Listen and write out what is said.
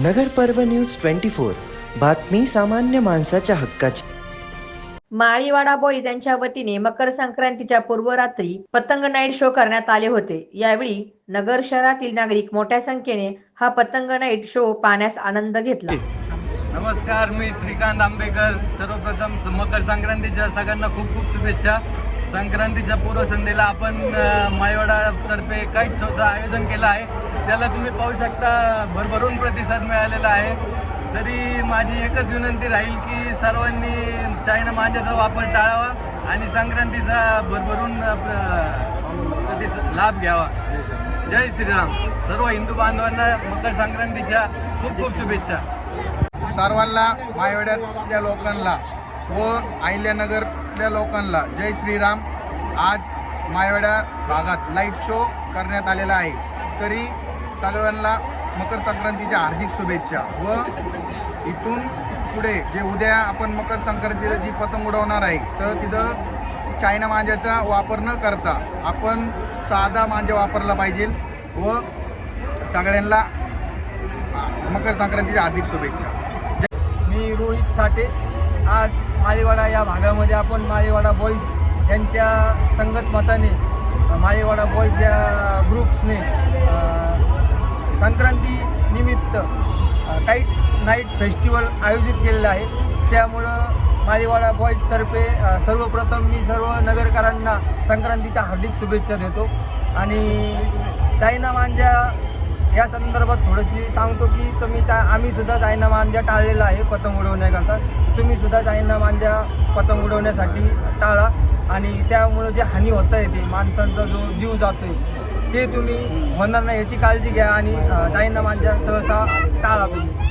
नगर पर्व news twenty four. बातमी सामान्य माणसाच्या हक्काची. माळीवाडा बॉईज यांच्या वतीने मकर संक्रांतीच्या पूर्वरात्री पतंग नाईट शो करण्यात आले होते. यावेळी नगर शहरातील नागरिक मोठ्या संख्येने हा पतंग नाईट शो पाहण्यास आनंद घेतला. नमस्कार मी श्रीकांत आंबेकर. सर्वप्रथम मकर संक्रांतीच्या सगळ्यांना खूप खूप शुभेच्छा. संक्रांतीच्या पूर्वसंध्येला आपण मायवाडातर्फे काईट शोचं आयोजन केलं आहे. त्याला तुम्ही पाहू शकता भरभरून प्रतिसाद मिळालेला आहे. तरी माझी एकच विनंती राहील की सर्वांनी चायना मांजाचा वापर टाळावा आणि संक्रांतीचा भरभरून प्रतिसाद लाभ घ्यावा. जय श्रीराम. सर्व हिंदू बांधवांना मकर संक्रांतीच्या खूप खूप शुभेच्छा. सर्वांना मायवाड्यातल्या लोकांना व अहिल्यानगर अहिल्यानगरच्या लोकांना जय श्रीराम. आज मायवाड्या भागात लाइट शो करण्यात आलेला आहे. तरी सगळ्यांना मकर संक्रांतीच्या हार्दिक शुभेच्छा व इथून पुढे जे उद्या आपण मकर संक्रांतीला जी पतंग उडवणार आहे तर तिथं चायना मांज्याचा वापर न करता आपण साधा मांजा वापरला पाहिजे व सगळ्यांना मकर संक्रांतीच्या हार्दिक शुभेच्छा. मी रोहित साठे. आज मालेवाडा या भागामध्ये आपण मालेवाडा बॉईज यांच्या संगत मताने माळेवाडा बॉईज या ग्रुप्सने संक्रांती निमित्त काईट नाईट फेस्टिवल आयोजित केलेलं आहे. त्यामुळं मालेवाडा बॉईजतर्फे सर्वप्रथम मी सर्व नगरकरांना संक्रांतीच्या हार्दिक शुभेच्छा देतो. आणि चायना मांजा या संदर्भात थोडीशी सांगतो की तुम्ही चा आम्ही सुद्धा चायना मांजा टाळलेला आहे पतंग उडवण्याकरता तुम्ही सुद्धा चायना मांजा पतंग उडवण्यासाठी टाळा आणि त्यामुळं जे हानी होत आहे ते माणसांचा जो जीव जातो आहे ते तुम्ही होणार नाही याची काळजी घ्या आणि अ, चायना मांजा सहसा टाळा तुम्ही.